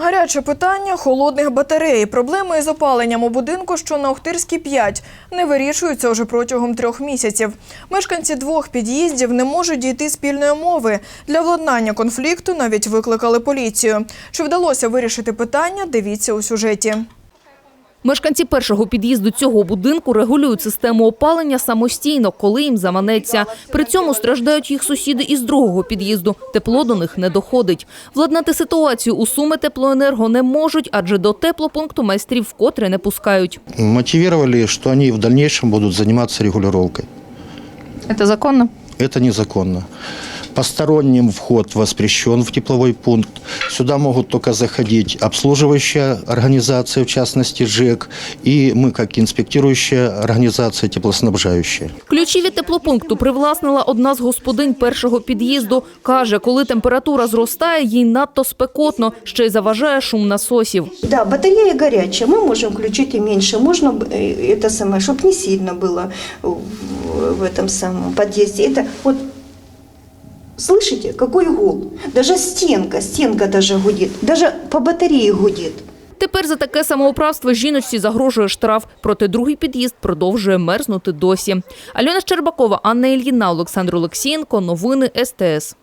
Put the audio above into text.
Гаряче питання холодних батарей. Проблеми із опаленням у будинку, що на Охтирській 5, не вирішуються вже протягом трьох місяців. Мешканці двох під'їздів не можуть дійти спільної мови. Для владнання конфлікту навіть викликали поліцію. Чи вдалося вирішити питання, дивіться у сюжеті. Мешканці першого під'їзду цього будинку регулюють систему опалення самостійно, коли їм заманеться. При цьому страждають їх сусіди із другого під'їзду. Тепло до них не доходить. Владнати ситуацію у Суми теплоенерго не можуть, адже до теплопункту майстрів вкотре не пускають. мотивировали, что они в дальнейшем будут заниматься регулировкой. Це законно? Это незаконно. Посторонним вход воспрещен в тепловой пункт. Сюда могут только заходить обслуживающая организация, в частности ЖЭК, и мы, как инспектирующая организация, теплоснабжающая. Ключі від теплопункту привласнила одна з господинь першого під'їзду. Каже, коли температура зростає, їй надто спекотно, ще й заважає шум насосів. Да, батарея горячая, мы можем включить и меньше. Можно э, это самое, чтобы не сильно было в, в этом самом подъезде. Слышите, какой гул? Даже стенка, стенка даже гудит, даже по батарее гудит. Тепер за таке самоуправство жіночці загрожує штраф. Проте другий під'їзд продовжує мерзнути досі. Альона Щербакова, Анна Ільїна, Олександр Олексієнко. Новини СТС.